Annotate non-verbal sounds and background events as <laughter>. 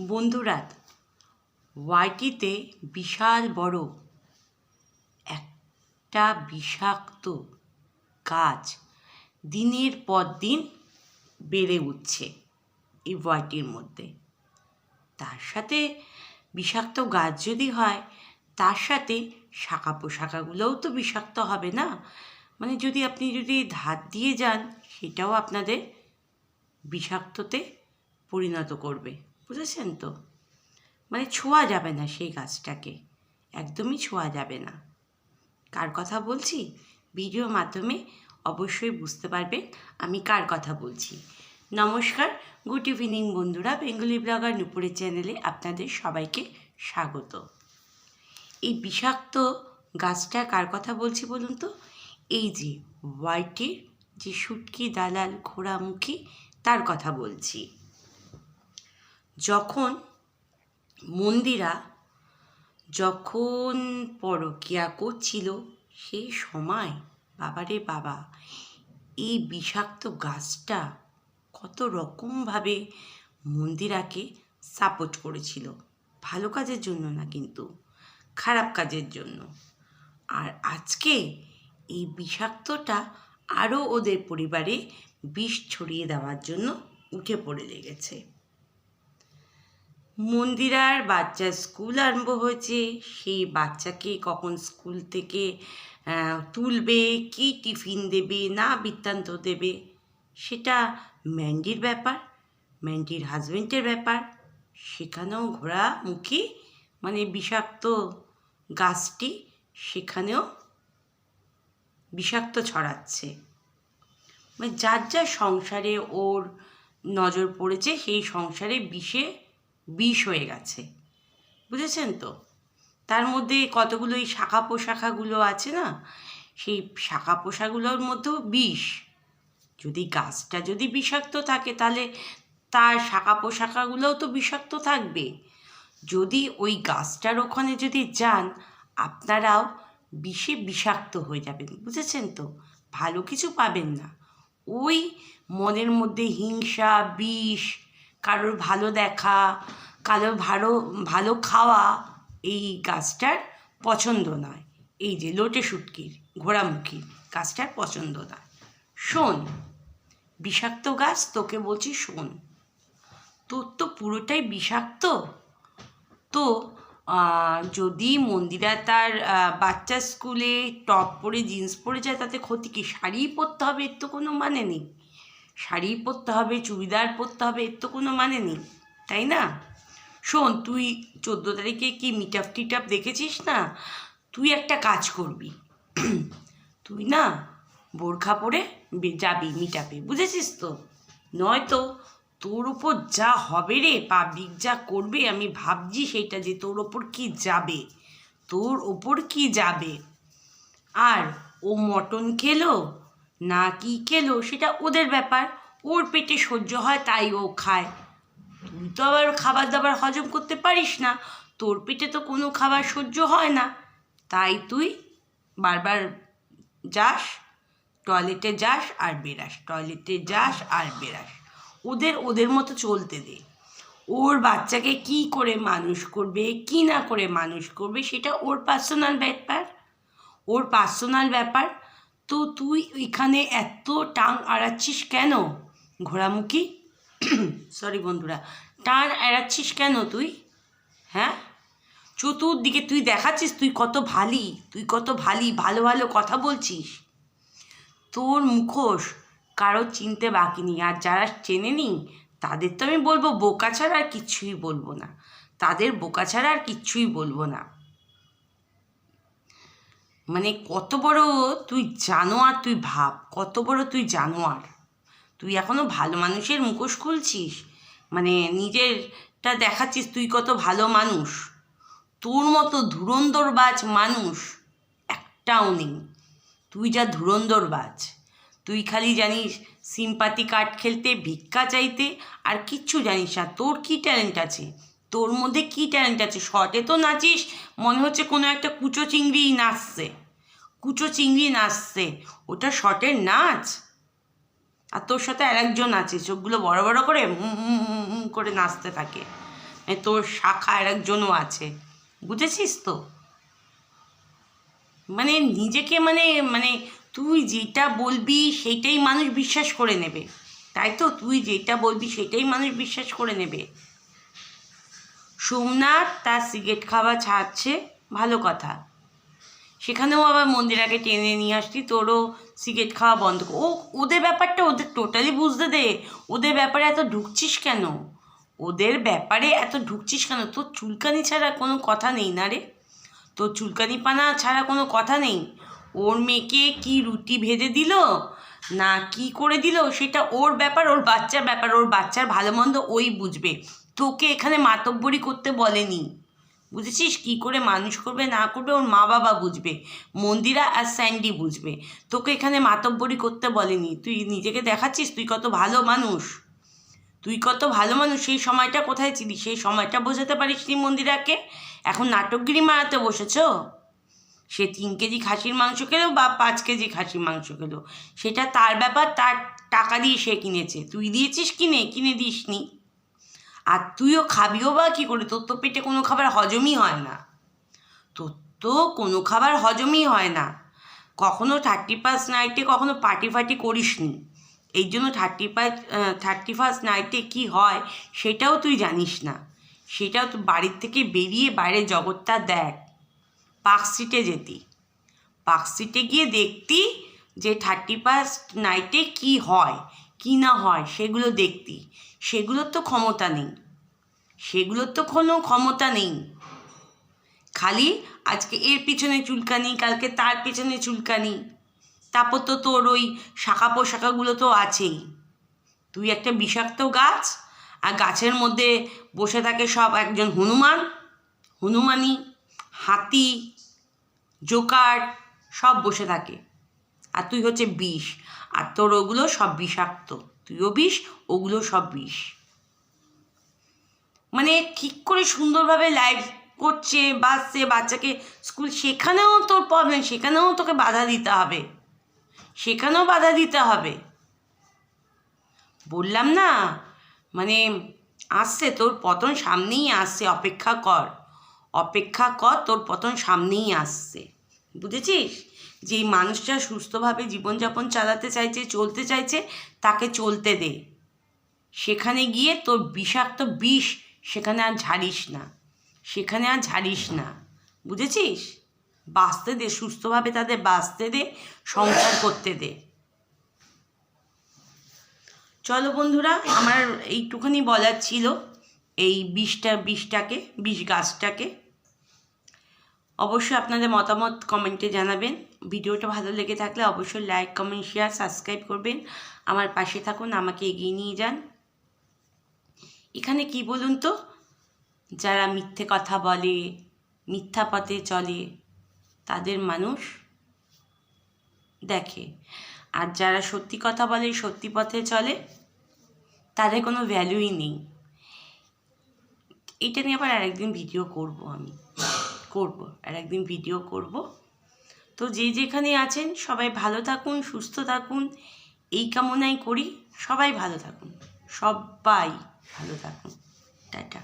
বন্ধুরা ওয়াইটিতে বিশাল বড় একটা বিষাক্ত গাছ দিনের পর দিন বেড়ে উঠছে এই ওয়াইটির মধ্যে। তার সাথে বিষাক্ত গাছ যদি হয়, তার সাথে শাখা পোশাকাগুলোও তো বিষাক্ত হবে না? মানে যদি আপনি যদি ধার দিয়ে যান, সেটাও আপনাদের বিষাক্ততে পরিণত করবে। বুঝেছেন তো? মানে ছোঁয়া যাবে না সেই গাছটাকে। একদমই ছোঁয়া যাবে না। কার কথা বলছি? ভিডিওর মাধ্যমে অবশ্যই বুঝতে পারবেন আমি কার কথা বলছি। নমস্কার, গুড ইভিনিং বন্ধুরা। বেঙ্গলি ব্লগার নুপুরের চ্যানেলে আপনাদের সবাইকে স্বাগত। এই বিষাক্ত গাছটা কার কথা বলছি বলুন তো? এই যে হোয়াইটের যে শুটকি দালাল ঘোড়ামুখী, তার কথা বলছি। যখন মন্দিরা যখন পরকিয়া করছিল সেই সময় বাবারে বাবা, এই বিষাক্ত গাছটা কত রকমভাবে মন্দিরাকে সাপোর্ট করেছিল। ভালো কাজের জন্য না কিন্তু, খারাপ কাজের জন্য। আর আজকে এই বিষাক্তটা আরও ওদের পরিবারে বিষ ছড়িয়ে দেওয়ার জন্য উঠে পড়ে লেগেছে। মন্দিরার বাচ্চার স্কুল আরম্ভ হয়েছে। সেই বাচ্চাকে কখন স্কুল থেকে তুলবে, কি টিফিন দেবে, না বৃত্তান্ত দেবে, সেটা ম্যান্ডির ব্যাপার, ম্যান্ডির হাজবেন্ডের ব্যাপার। সেখানেও ঘোড়া মুখী মানে বিষাক্ত গাছটি সেখানেও বিষাক্ত ছড়াচ্ছে। মানে যার যার সংসারে ওর নজর পড়েছে, সেই সংসারে বিষে বিষ হয়ে গেছে। বুঝেছেন তো? তার মধ্যে কতগুলো এই শাখা পোশাখাগুলো আছে না? সেই শাখা পোশাকগুলোর মধ্যেও বিষ। যদি গাছটা যদি বিষাক্ত থাকে, তাহলে তার শাখা পোশাখাগুলোও তো বিষাক্ত থাকবে। যদি ওই গাছটার ওখানে যদি যান, আপনারাও বিষে বিষাক্ত হয়ে যাবেন। বুঝেছেন তো? ভালো কিছু পাবেন না। ওই মনের মধ্যে হিংসা, বিষ কারোর ভালো দেখা কারোর ভালো ভালো খাওয়া এই গাছটার পছন্দ নয়। এই যে লোটে শুটকির ঘোড়ামুখী গাছটার পছন্দ নয়। শোন বিষাক্ত গাছ তোকে বলছি শোন। তোর তো পুরোটাই বিষাক্ত। তো যদি মন্দিরা তার আহ, বাচ্চার স্কুলে টপ পরে জিন্স পরে যায় তাতে ক্ষতি কি? শাড়ি পরতে হবে এর তো কোনো মানে নেই। শাড়ি পরতে হবে, চুড়িদার পরতে হবে, এর তো কোনো মানে নেই, তাই না? শোন, তুই চোদ্দ তারিখে কি মিট আপ টিট আপ দেখেছিস না? তুই একটা কাজ করবি, <clears throat> তুই না বোরখা পরে যাবি মিট আপে বুঝেছিস তো? নয়তো তোর ওপর যা হবে রে পাবলিক যা করবে, আমি ভাবছি সেটা যে তোর ওপর কি যাবে, তোর ওপর কি যাবে। আর ও মটন খেলো না কি খেলো সেটা ওদের ব্যাপার। ওর পেটে সহ্য হয় তাই ও খায়। তুই তো আবার খাবার দাবার হজম করতে পারিস না। তোর পেটে তো কোনো খাবার সহ্য হয় না। তাই তুই বারবার যাস, টয়লেটে যাস আর বেরাস টয়লেটে যাস আর বেরাস ওদের ওদের মতো চলতে দে। ওর বাচ্চাকে কি করে মানুষ করবে, কি না করে মানুষ করবে সেটা ওর পার্সোনাল ব্যাপার। ওর পার্সোনাল ব্যাপার। তো তুই ওইখানে এত টাং আড়াচ্ছিস কেন, ঘোড়ামুখী? <clears throat> সরি বন্ধুরা টান এড়াচ্ছিস কেন তুই? হ্যাঁ? চতুর্দিকে তুই দেখাচ্ছিস, তুই কত ভালি, তুই কত ভালি, ভালো ভালো কথা বলছিস। তোর মুখোশ কারও চিনতে বাকি নেই, আর যারা চেনে নি, তাদের তো আমি বলব, বোকা ছাড়া আর কিচ্ছুই বলব না। তাদের বোকা ছাড়া আর কিচ্ছুই বলব না। মানে কত বড় তুই জানোয়ার তুই ভাব, কত বড় তুই জানোয়ার। তুই এখনও ভালো মানুষের মুখোশ খুলছিস মানে নিজেরটা দেখাচ্ছিস তুই কত ভালো মানুষ। তোর মতো ধুরন্ধরবাজ মানুষ একটাও নেই। তুই যা ধুরন্ধরবাজ, তুই খালি জানিস সিম্পাতি কার্ড খেলতে ভিক্ষা চাইতে আর কিচ্ছু জানিস না, তোর কী ট্যালেন্ট আছে? তোর মধ্যে কী ট্যালেন্ট আছে? শর্টে তো নাচিস, মনে হচ্ছে কোনো একটা কুচো চিংড়ি নাচছে। কুচো চিংড়ি নাচছে। ওটা শর্টের নাচ? আর তোর সাথে আরেকজন আছে, চোখগুলো বড় বড় করে করে নাচতে থাকে। এ তোর শাখা আর একজনও আছে। বুঝেছিস তো? মানে নিজেকে মানে মানে তুই যেটা বলবি সেটাই মানুষ বিশ্বাস করে নেবে। তাই তো? তুই যেটা বলবি সেটাই মানুষ বিশ্বাস করে নেবে। সোমনাথ তার সিগারেট খাওয়া ছাড়ছে, ভালো কথা। সেখানেও আবার মন্দিরাকে টেনে নিয়ে আসলি তোরও সিগারেট খাওয়া বন্ধ ও, ওদের ব্যাপারটা ওদের টোটালি বুঝতে দে। ওদের ব্যাপারে এত ঢুকছিস কেন? ওদের ব্যাপারে এত ঢুকছিস কেন? তোর চুলকানি ছাড়া কোনো কথা নেই না রে। তোর চুলকানি পানা ছাড়া কোনো কথা নেই। ওর মেয়েকে কি রুটি ভেজে দিল, না কি করে দিল, সেটা ওর ব্যাপার, ওর বাচ্চার ব্যাপার, ওর বাচ্চার ভালো মন্দ ওই বুঝবে। তোকে এখানে মাতব্বরি করতে বলেনি। বুঝেছিস? কি করে মানুষ করবে, না করবে, ওর মা বাবা বুঝবে, মন্দিরা আর স্যান্ডি বুঝবে। তোকে এখানে মাতব্বরি করতে বলেনি। তুই নিজেকে দেখাচ্ছিস? তুই কত ভালো মানুষ। তুই কত ভালো মানুষ। সেই সময়টা কোথায় ছিলি? সেই সময়টা বোঝাতে পারিস নি মন্দিরাকে? এখন নাটকগিরি মারাতে বসেছ? সে তিন কেজি খাসির মাংস খেলো বা পাঁচ কেজি খাসির মাংস খেলো। সেটা তার ব্যাপার, তার টাকা দিয়ে সে কিনেছে। তুই দিয়েছিস কিনে? কিনে দিসনি। আর তুইও খাবিও বা কী করে তোর তো পেটে কোনো খাবার হজমই হয় না। তোর তো কোনো খাবার হজমই হয় না। কখনো থার্টি ফার্স্ট নাইটে কখনো পার্টি ফার্টি করিস নি এই জন্য থার্টি ফার্স্ট থার্টি ফার্স্ট নাইটে কী হয় সেটাও তুই জানিস না। সেটাও তুই বাড়ির থেকে বেরিয়ে বাইরের জগৎটা দেখ। পার্কস্ট্রিটে যেতি। পার্কস্ট্রিটে গিয়ে দেখতি যে থার্টি ফার্স্ট নাইটে কী হয়। কী না হয়, সেগুলো দেখতি সেগুলোর তো ক্ষমতা নেই। সেগুলোর তো কোনো ক্ষমতা নেই। খালি আজকে এর পিছনে চুলকানি, কালকে তার পিছনে চুলকানি। তারপর তো তোর ওই শাখা পোশাকাগুলো তো আছেই। তুই একটা বিষাক্ত গাছ, আর গাছের মধ্যে বসে থাকে সব একজন হনুমান, হনুমানি, হাতি, জোকার, সব বসে থাকে। আর তুই হচ্ছে বিষ। আর তোর ওগুলো সব বিষাক্ত। তুইও বিষ, ওগুলো সব বিষ। মানে ঠিক করে সুন্দরভাবে লাইভ করছে বাসছে বাচ্চাকে স্কুল সেখানেও তোর প্রবলেম সেখানেও তোকে বাধা দিতে হবে। সেখানেও বাধা দিতে হবে। বললাম না মানে আসছে, তোর পতন সামনেই আসছে, অপেক্ষা কর। অপেক্ষা কর, তোর পতন সামনেই আসছে। বুঝেছিস? যে মানুষটা সুস্থভাবে জীবনযাপন চালাতে চাইছে, চলতে চাইছে, তাকে চলতে দে। সেখানে গিয়ে তোর বিষাক্ত বিষ সেখানে আর ঝাড়িস না। সেখানে আর ঝাড়িস না। বুঝেছিস? বাঁচতে দে, সুস্থভাবে তাদের বাঁচতে দে, সংসার করতে দে। চলো বন্ধুরা, আমার এইটুখানি বলার ছিল এই বিষটা, বিষটাকে বিষ গাছটাকে অবশ্যই আপনাদের মতামত কমেন্টে জানাবেন। ভিডিওটা ভালো লেগে থাকলে অবশ্যই লাইক কমেন্ট শেয়ার সাবস্ক্রাইব করবেন। আমার পাশে থাকুন, আমাকে এগিয়ে নিয়ে যান। এখানে কি বলুন তো? যারা মিথ্যে কথা বলে, মিথ্যা পথে চলে, তাদের মানুষ দেখে। আর যারা সত্যি কথা বলে, সত্যি পথে চলে, তাদের কোনো ভ্যালুই নেই। এটা নিয়ে আবার আরেকদিন ভিডিও করব আমি। করব, আর একদিন ভিডিও করব। তো যে যেখানে আছেন, সবাই ভালো থাকুন, সুস্থ থাকুন। এই কামনাই করি, সবাই ভালো থাকুন, সবাই ভালো থাকুন। টাটা।